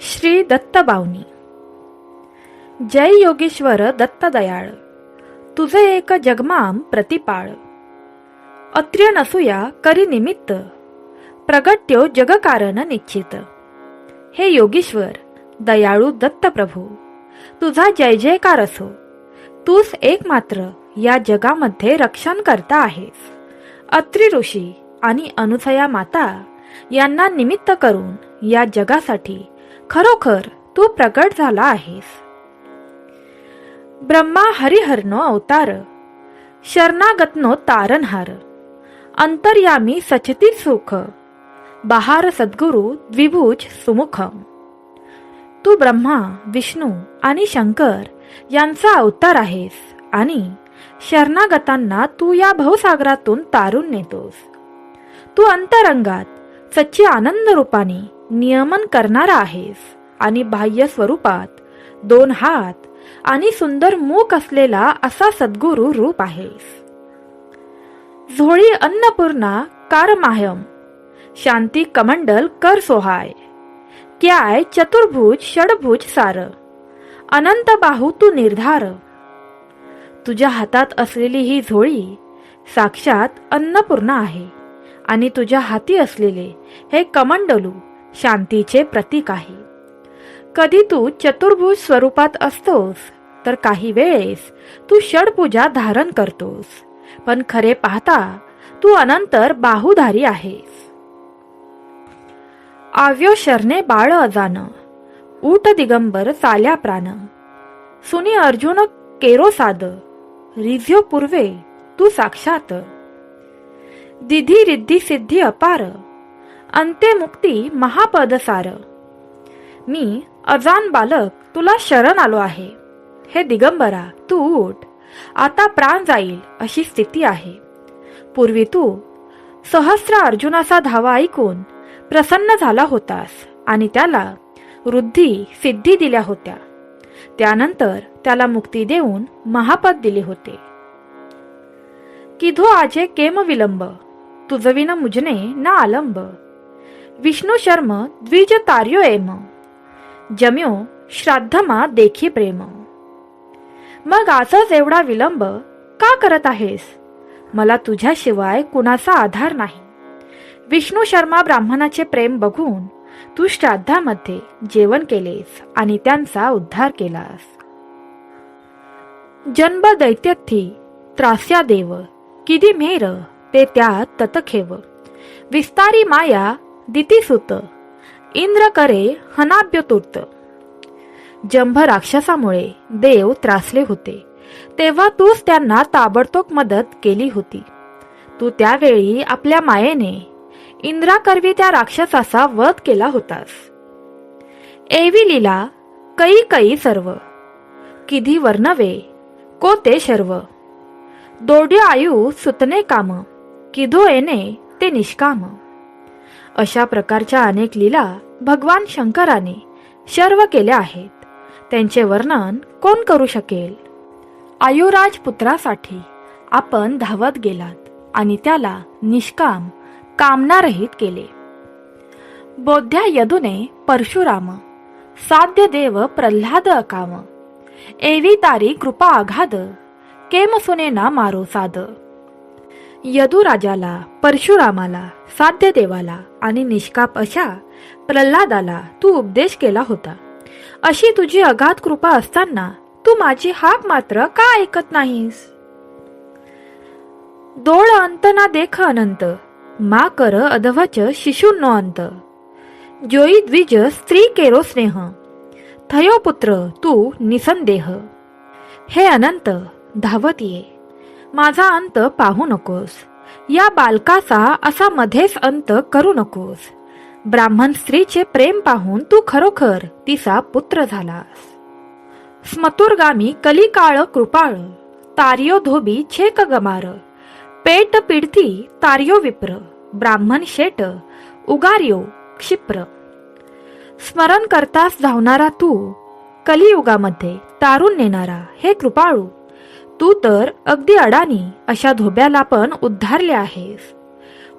श्री दत्तबावनी. जय योगेश्वर दत्त दयाळ तुझे एक जगमाम प्रतिपाळ. अत्र्य नसूया करी निमित्त. प्रगट्यो जगकारण निश्चित. हे योगेश्वर दयाळू दत्त प्रभू तुझा जय जयकार असो. तूच एकमात्र या जगामध्ये रक्षण करता आहेस. अत्रि ऋषी आणि अनुसया माता यांना निमित्त करून या जगासाठी खरोखर तू प्रकट झाला आहेस. ब्रह्मा हरिहरनो अवतार शरणागतनो तारणहार अंतर्यामी सचती सुख बहार सद्गुरु द्विभुज सुमुख तू ब्रह्मा विष्णू आणि शंकर यांचा अवतार आहेस आणि शरणागतांना तू या भवसागरातून तारून नेतोस. तू अंतरंगात सच्ची आनंद रूपाने नियमन करणारा आहेस आणि बाह्य स्वरूपात दोन हात आणि सुंदर मूक असलेला असा सद्गुरू रूप आहेस. झोळी अन्नपूर्णा कारमाह्यम शांती कमंडल कर सोहाय. क्याय चतुर्भुज षडभुज सार अनंत बाहू तू निर्धार. तुझ्या हातात असलेली ही झोळी साक्षात अन्नपूर्णा आहे आणि तुझ्या हाती असलेले हे कमंडलू शांतीचे प्रतीक आहे. कधी तू चतुर्भुज स्वरूपात असतोस तर काही वेळेस तू षडपूजा धारण करतोस. पण खरे पाहता तू अनंतर बाहुधारी आहेस. आव्यो शरणे बाळ अजान ऊट दिगंबर चाल्या प्राण. सुनी अर्जुन केरो साद रिझ्यो पूर्वे तू साक्षात. दिधी रिद्धी सिद्धी अपार अंत्यमुक्ती महापदसार. मी अजान बालक तुला शरण आलो आहे. हे दिगंबरा तू उठ. आता प्राण जाईल अशी स्थिती आहे. पूर्वी तू सहस्र अर्जुनाचा धावा ऐकून प्रसन्न झाला होतास आणि त्याला वृद्धी सिद्धी दिल्या होत्या. त्यानंतर त्याला मुक्ती देऊन महापद दिले होते. किधो आजे केम विलंब तुझविन मुजने ना आलंब. विष्णू शर्म द्विज तार्यो एम। जम्यो श्राद्धमा देखी प्रेम। मग आजच एवढा विलंब का करत आहेस? मला तुझ्याशिवाय कुणाचा आधार नाही. विष्णू शर्मा ब्राह्मणाचे प्रेम बघून तू श्राद्धामध्ये जेवण केलेस आणि त्यांचा उद्धार केलास. जन्म दैत्यथी त्रास्या देव किदी मेर ते त्यात ततखेव. विस्तारी माया दितीसुत. इंद्र करे हनाभ्यतुर्त. जंभ राक्षसामुळे देव त्रासले होते. तेव्हा तूच त्यांना ताबडतोब मदत केली होती. तू त्यावेळी आपल्या मायेने इंद्राकरवी त्या राक्षसाचा वध केला होतास. एवी लिला कई कई सर्व. किधी वर्णवे को ते शर्व. दोड्य आयु सुतने काम किधो येणे ते निष्काम. अशा प्रकारच्या अनेक लीला भगवान शंकराने शर्व केल्या आहेत. त्यांचे वर्णन कोण करू शकेल? आयुराज पुत्रासाठी आपण धावत गेलात आणि त्याला निष्काम कामनारहित केले. बोध्या यदुने परशुराम साध्य देव प्रल्हाद अकाम एवी तारी कृपा आघाद केम सुनेना मारो साद. यदुराजाला परशुरामाला साध्य देवाला आणि निष्काप अशा प्रल्हादाला तू उपदेश केला होता. अशी तुझी अगाध कृपा असताना तू माझी हाक मात्र का ऐकत नाहीस? दोळ अंत ना देख अनंत मा कर अधवच शिशून्नो अंत. जोई द्विज स्त्री केरो स्नेह थयो पुत्र तू निसंदेह. हे अनंत धावत ये. माझा अंत पाहू नकोस. या बालकाचा असा मध्येच अंत करू नकोस. ब्राह्मण स्त्रीचे प्रेम पाहून तू खरोखर तिचा पुत्र झालास. स्मतुरगामी कलिकाळ कृपाळ तार्यो धोबी छेक गमार पेट पिडती तार्यो विप्र ब्राह्मण शेट उगार्यो क्षिप्र. स्मरण करतास धावणारा तू कलियुगामध्ये तारून नेणारा हे कृपाळू तू तर अगदी अडाणी अशा धोब्याला पण उद्धारले आहेस.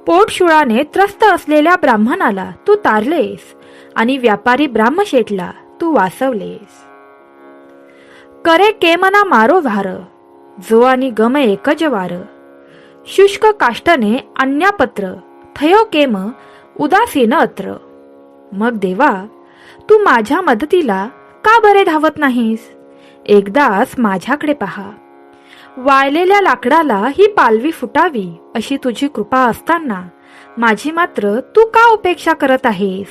पोटशुळाने त्रस्त असलेल्या ब्राह्मणाला तू तारलेस आणि व्यापारी ब्राह्मशेठला तू वाचवलेस करे केमना मारो भार जो आणि गम एकज वार शुष्क काष्टने अन्यापत्र थयो केम उदासीन अत्र. मग देवा तू माझ्या मदतीला का बरे धावत नाहीस? एकदाच माझ्याकडे पहा. वाळलेल्या लाकडाला ही पालवी फुटावी अशी तुझी कृपा असताना. माझी मात्र तू का उपेक्षा करत आहेस?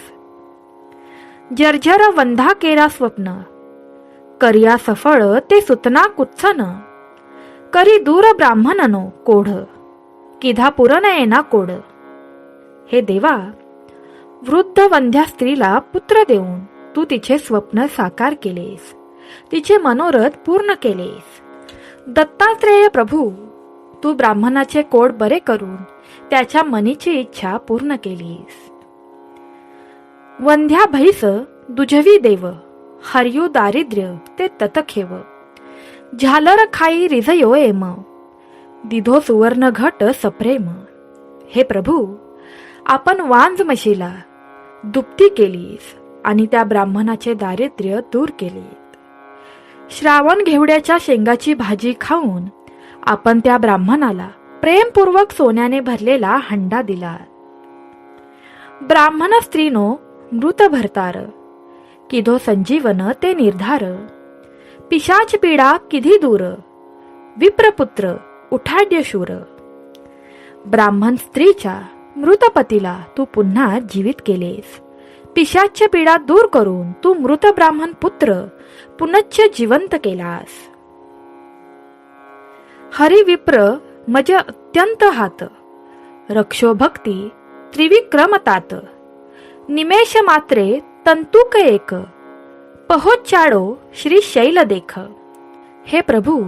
जर्जर वंधा केरा स्वप्न. करिया सफळ ते सुतना कुत्सन. करी दूर ब्राह्मणनो कोढ. किधा पुरण येना कोड हे देवा वृद्ध वंध्या स्त्रीला पुत्र देऊन तू तिचे स्वप्न साकार केलेस. तिचे मनोरथ पूर्ण केलेस. दत्तात्रेय प्रभू तू ब्राह्मणाचे कोड बरे करून त्याच्या मनीची इच्छा पूर्ण केलीस. वंध्या भैस दुजवी देव हरियू दारिद्र्य ते ततखेव. झालर खाई रिझयो एम दिधो सुवर्ण घट सप्रेम. हे प्रभू आपण वांज मशीला दुप्ती केलीस आणि त्या ब्राह्मणाचे दारिद्र्य दूर केलीस. श्रावण घेवड्याच्या शेंगाची भाजी खाऊन आपण त्या ब्राह्मणाला प्रेमपूर्वक सोन्याने भरलेला हंडा दिला. ब्राह्मण स्त्रीनो मृत भरतार. किधो संजीवन ते निर्धार. पिशाच पीडा किधी दूर. विप्रपुत्र उठाड्य शूर ब्राह्मण स्त्रीच्या मृतपतीला तू पुन्हा जीवित केलेस. पिशाच्य पीडा दूर करून तू मृत ब्राह्मण पुत्र पुनच्च जिवंत केलास. हरिविप्र मज अत्यंत हात. रक्षो भक्ती त्रिविक्रमतात. निमेष मात्रे तंतुक एक. पहोच्चाडो श्री शैल देख. हे प्रभू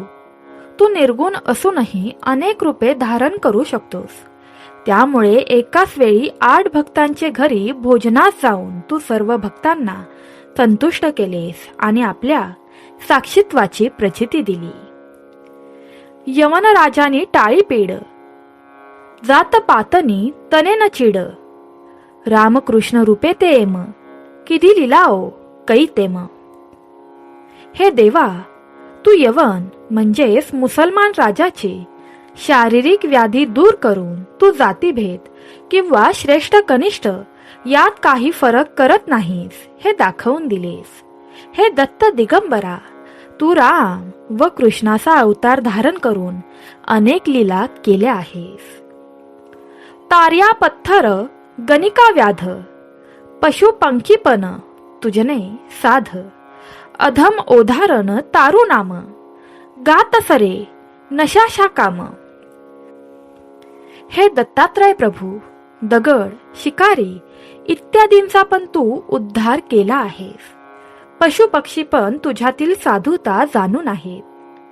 तू निर्गुण असूनही अनेक रूपे धारण करू शकतोस. त्यामुळे एकाच वेळी आठ भक्तांचे घरी भोजनास जाऊन तू सर्व भक्तांना संतुष्ट केलेस आणि आपल्या साक्षित्वाची प्रचिती दिली. यवन राजाने टाळी पेड जात पातनी तने न चिड रामकृष्ण रूपे ते एम किधी लिलाओ कै तेम. हे देवा तू यवन म्हणजेच मुसलमान राजाची शारीरिक व्याधी दूर करून तू जातीभेद किंवा श्रेष्ठ कनिष्ठ यात काही फरक करत नाहीस हे दाखवून दिलेस. हे दत्त दिगंबरा तू राम व कृष्णाचा अवतार धारण करून अनेक लीला केल्या आहेस. तार्या पत्थर गणिका व्याध पशुपंखीपन तुझने साध. अधम ओधारण तारू नाम गातसरे नशाशा काम. हे दत्तात्रय प्रभू दगड शिकारी इत्यादींचा पण तू उद्धार केला आहेस. पशु पक्षी पण तुझ्यातील साधुता जाणून आहेत.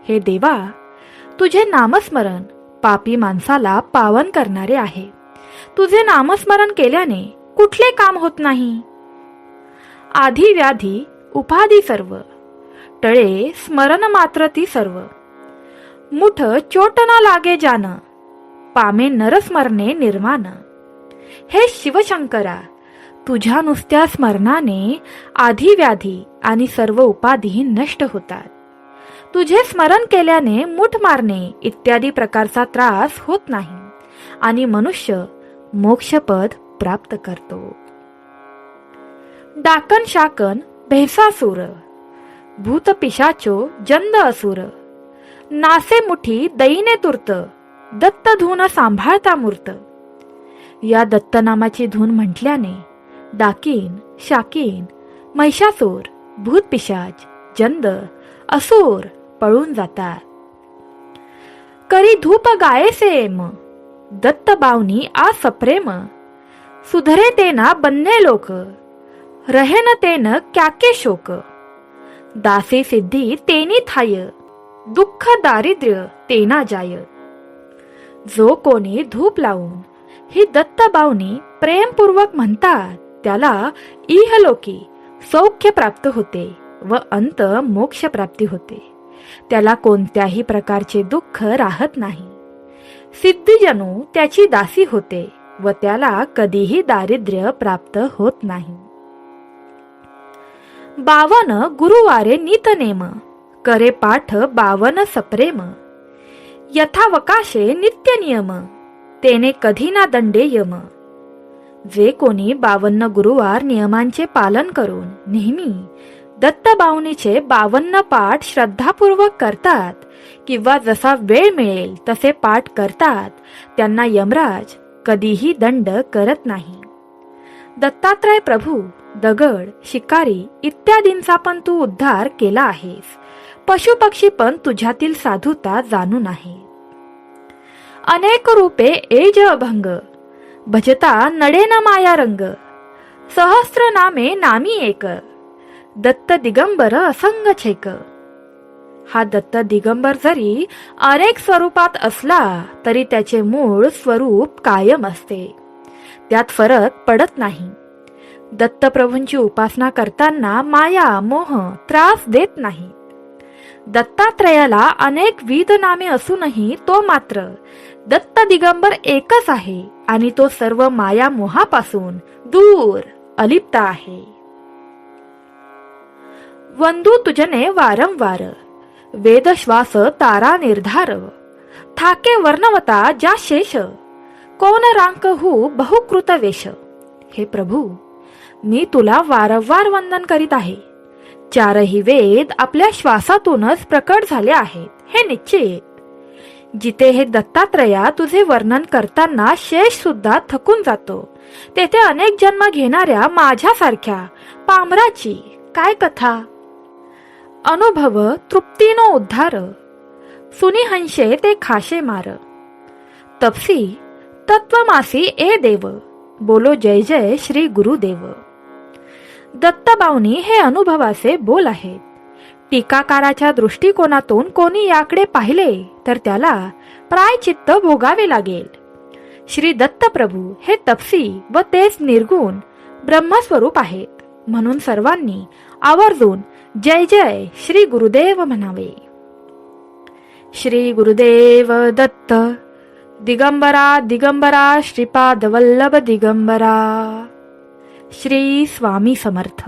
हे देवा तुझे नामस्मरण पापी माणसाला पावन करणारे आहे. तुझे नामस्मरण केल्याने कुठले काम होत नाही? आधी व्याधी उपाधी सर्व टळे स्मरण मात्र ती सर्व. मुठ चोट न लागे जान पामे नरस्मरणे निर्माण हे शिवशंकरा तुझ्या नुसत्या स्मरणाने आधी व्याधी आणि सर्व उपाधी नष्ट होतात. तुझे स्मरण केल्याने मुठ मारणे इत्यादी प्रकारचा त्रास होत नाही आणि मनुष्य मोक्षपद प्राप्त करतो. डाकन शाकन भेसासुर भूत पिशाचो जंद असुर. नासे मुठी दैने तुर्त दत्त धून सांभाळता मूर्त. या दत्तनामाची धून म्हटल्याने डाकीन शाकीन महिषासूर भूतपिशाच जंद असुर पळून जातात. करी धूप गायेसे म दत्त बावनी आ सप्रेम. सुधरे तेना बन्ने लोक रहेन तेन क्याके शोक. दासी सिद्धी तेनी थाय दुःख दारिद्र्य तेना जाय. जो कोणी धूप लावून ही दत्त बावनी प्रेमपूर्वक म्हणतात त्याला इहलोकी सौख्य प्राप्त होते व अंत मोक्ष प्राप्ती होते. त्याला कोणत्याही प्रकारचे दुःख राहत नाही. सिद्धजनू त्याची दासी होते व त्याला कधीही दारिद्र्य प्राप्त होत नाही. बावन गुरुवारे नितनेम करे पाठ बावन सप्रेम यथावकाशे नित्य नियम तेने कधी ना दंडे यम. जे कोणी बावन्न गुरुवार नियमांचे पालन करून नेहमी दत्तबावनीचे बावन्न पाठ श्रद्धापूर्वक करतात किंवा जसा वेळ मिळेल तसे पाठ करतात त्यांना यमराज कधीही दंड करत नाही. दत्तात्रय प्रभू दगड शिकारी इत्यादींचा पण तू उद्धार केला आहेस. पशुपक्षी पण तुझ्यातील साधुता जाणून आहे अनेक रूपे एज अभंग भजता नडे न माया रंग सहस्र नामे नामी एक दत्त दिगंबर असंग छेक. हा दत्त दिगंबर जरी अनेक स्वरूपात असला तरी त्याचे मूळ स्वरूप कायम असते. त्यात फरक पडत नाही. दत्तप्रभूंची उपासना करताना माया मोह त्रास देत नाही. दत्तात्रयाला अनेक विध नामे असूनही तो मात्र दत्त दिगंबर एकच आहे आणि तो सर्व माया मोहापासून दूर अलिप्त आहे. वंदू तुझने वारंवार वेदश्वास तारा निर्धार थाके वर्णवता ज्या शेष कोण रांक हू बहुकृत वेश. हे प्रभू मी तुला वारंवार वंदन करीत आहे. चारही वेद आपल्या श्वासातूनच प्रकट झाले आहेत. हे निश्चित. जिथे हे दत्तात्रया तुझे वर्णन करताना शेष सुद्धा थकून जातो. तेथे अनेक जन्म घेणाऱ्या माझ्यासारख्या पामराची काय कथा? अनुभव तृप्तीनो उद्धार. सुनिहंशे ते खाशे मार. तपसी तत्वमासी ए देव. बोलो जय जय श्री गुरुदेव. दत्तबावनी हे अनुभवाचे बोल आहेत. टीकाकाराच्या दृष्टिकोनातून कोणी याकडे पाहिले तर त्याला प्रायचित्त भोगावे लागेल. श्री दत्तप्रभू हे तपसी व तेच निर्गुण ब्रह्मस्वरूप आहेत. म्हणून सर्वांनी आवर्जून जय जय श्री गुरुदेव म्हणावे. श्री गुरुदेव दत्त दिगंबरा दिगंबरा श्रीपाद वल्लभ दिगंबरा. श्री स्वामी समर्थ.